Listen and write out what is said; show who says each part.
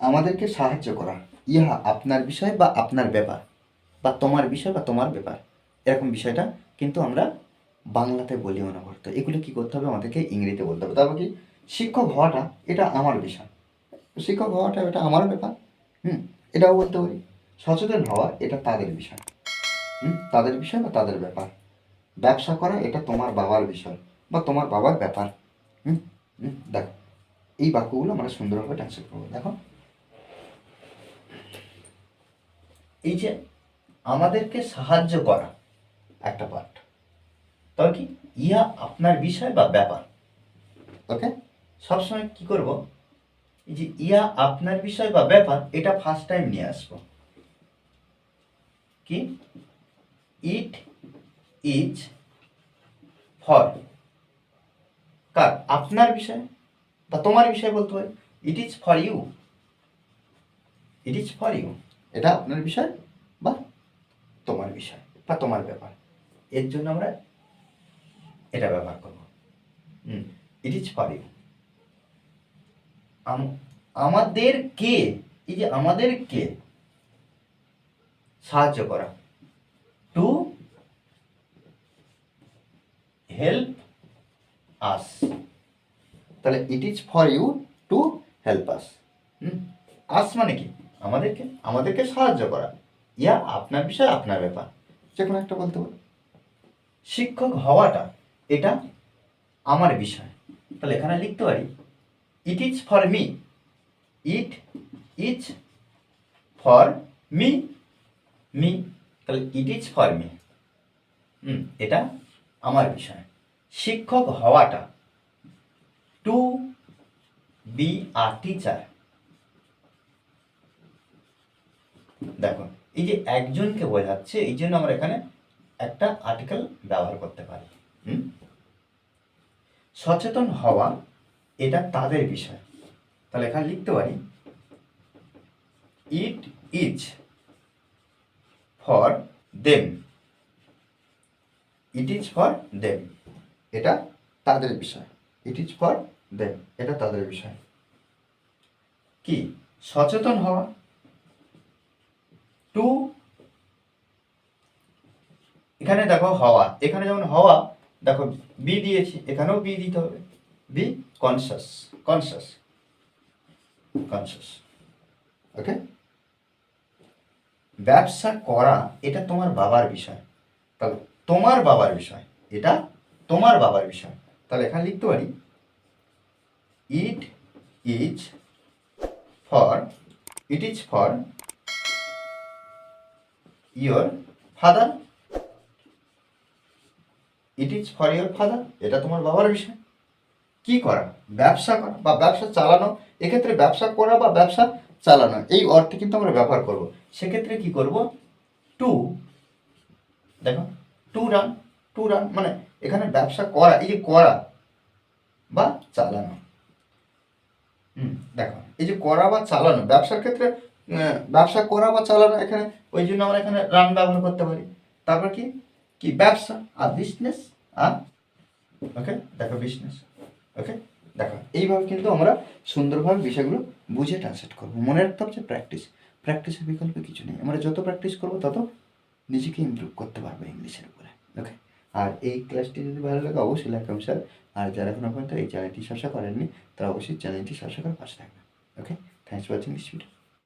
Speaker 1: আমাদেরকে সাহায্য করা। ইহা আপনার বিষয় বা আপনার ব্যাপার, বা তোমার বিষয় বা তোমার ব্যাপার। এরকম বিষয়টা কিন্তু আমরা বাংলাতে বলি মনে অনবরত। এগুলো কী করতে হবে? আমাদেরকে ইংরেজিতে বলতে হবে। তারপর কি? শিক্ষক হওয়াটা, এটা আমার বিষয়। শিক্ষক হওয়াটা, এটা আমার ব্যাপার। হুম, এটাও বলতে পারি। সচেতন হওয়া, এটা তাদের বিষয়। হুম, তাদের বিষয় বা তাদের ব্যাপার। ব্যবসা করা, এটা তোমার বাবার বিষয় বা তোমার বাবার ব্যাপার। হুম হুম, দেখো। এই বাক্যগুলো আমরা সুন্দরভাবে ট্রান্সলেট করব। দেখো। এই যে আমাদেরকে সাহায্য করা একটা পার্ট তবে কি ইহা আপনার বিষয় বা ব্যাপার? ওকে সবসময় কি করব? এই যে ইয়া আপনার বিষয় বা ব্যাপার, এটা ফার্স্ট টাইম নিয়ে আসব। কি? ইট ইজ ফর কার? আপনার বিষয় বা তোমার বিষয় বলতে হয়। It is for you it is for you এটা আপনার বিষয় বা তোমার বিষয় বা তোমার ব্যাপার। এর জন্য আমরা এটা ব্যবহার করব। Hmm it is for you আমাদের কে এই যে আমাদের কে সাহায্য করা। টু হেল্প আস তাহলে it is for you to help us us মানে কি? আমাদেরকে আমাদেরকে সাহায্য করা। ইয়া আপনার বিষয়, আপনার ব্যাপার। যে কোনো একটা বলতে পারো। শিক্ষক হওয়াটা, এটা আমার বিষয়। তাহলে এখানে লিখতে পারি it is for me it is for me me তাহলে it is for me hmm, এটা আমার বিষয়। শিক্ষক হওয়াটা টু বি আ টিচার দেখো, এই যে একজনকে বোঝাচ্ছে, এই জন্য আমরা এখানে একটা আর্টিকেল ব্যবহার করতে পারি, হুম? সচেতন হওয়া, এটা তাদের বিষয়। তাহলে এখানে লিখতে পারি it is for them it is for them এটা তাদের বিষয়। ইট ইজ ফর দেম এটা তাদের বিষয়। কি? সচেতন হওয়া। টু। এখানে দেখো হওয়া। এখানে যেমন হওয়া, দেখো বি দিয়েছি, এখানেও বি দিতে হবে। Be conscious conscious conscious okay ব্যবসা করা, এটা তোমার বাবার বিষয়। তাহলে তোমার বাবার বিষয়, এটা তোমার বাবার বিষয়। তাহলে এখানে লিখতে পারি it is for it is for your father it is for your father এটা তোমার বাবার বিষয়। কি করা? ব্যবসা করা বা ব্যবসা চালানো, এক্ষেত্রে ব্যবসা করা বা ব্যবসা চালানো, এই অর্থে কিন্তু আমরা ব্যবহার করব। সেক্ষেত্রে কি করব? টু দেখো টু রান টু রান মানে এখানে ব্যবসা করা, এই যে করা বা চালানো। হুম, দেখো, এই যে করা বা চালানো, ব্যবসার ক্ষেত্রে ব্যবসা করা বা চালানো এখানে, ওই জন্য আমরা এখানে রান ব্যবহার করতে পারি। তারপর কি? কি? ব্যবসা আর বিজনেস আর ওকে দেখো বিজনেস ওকে দেখো, এইভাবে কিন্তু আমরা সুন্দরভাবে বিষয়গুলো বুঝে ট্রান্সলেট করব। মনে রাখতে যে প্র্যাকটিস প্র্যাকটিসের বিকল্প কিছু নেই। আমরা যত প্র্যাকটিস করব, তত নিজেকে ইমপ্রুভ করতে পারব ইংলিশের উপরে ওকে আর এই ক্লাসটি যদি ভালো লাগে, অবশ্যই লাইক শেয়ার আর যারা এখনও পর্যন্ত এই চ্যানেলটি সাবস্ক্রাইব করেননি, তারা অবশ্যই চ্যানেলটি সাবস্ক্রাইব করে পাশে থাকবেন okay thanks for watching this video